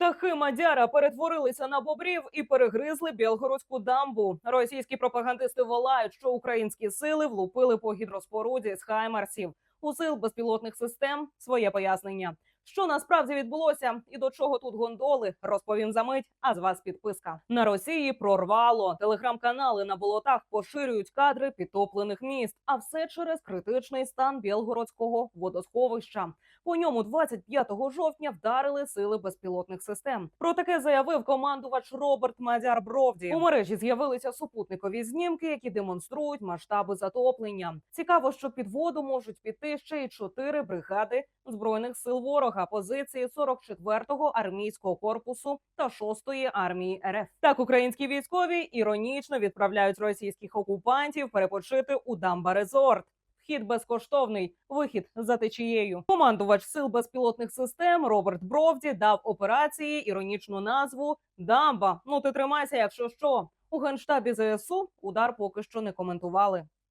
Птахи Мадяра перетворилися на бобрів і перегризли Білгородську дамбу. Російські пропагандисти волають, що українські сили влупили по гідроспоруді з хаймарсів. У сил безпілотних систем своє пояснення. Що насправді відбулося і до чого тут гондоли, розповім за мить. А з вас підписка на Росії прорвало. Телеграм-канали на болотах поширюють кадри підтоплених міст. А все через критичний стан Білгородського водосховища. По ньому 25 жовтня вдарили сили безпілотних систем. Про таке заявив командувач Роберт Мадяр Бровді. У мережі з'явилися супутникові знімки, які демонструють масштаби затоплення. Цікаво, що під воду можуть піти ще й чотири бригади збройних сил ворога, позиції 44-го армійського корпусу та 6-ї армії РФ. Так українські військові іронічно відправляють російських окупантів перепочити у Дамба Резорт. Вхід безкоштовний, вихід за течією. Командувач сил безпілотних систем Роберт Бровді дав операції іронічну назву Дамба. Ну ти тримайся, якщо що. У генштабі ЗСУ удар поки що не коментували.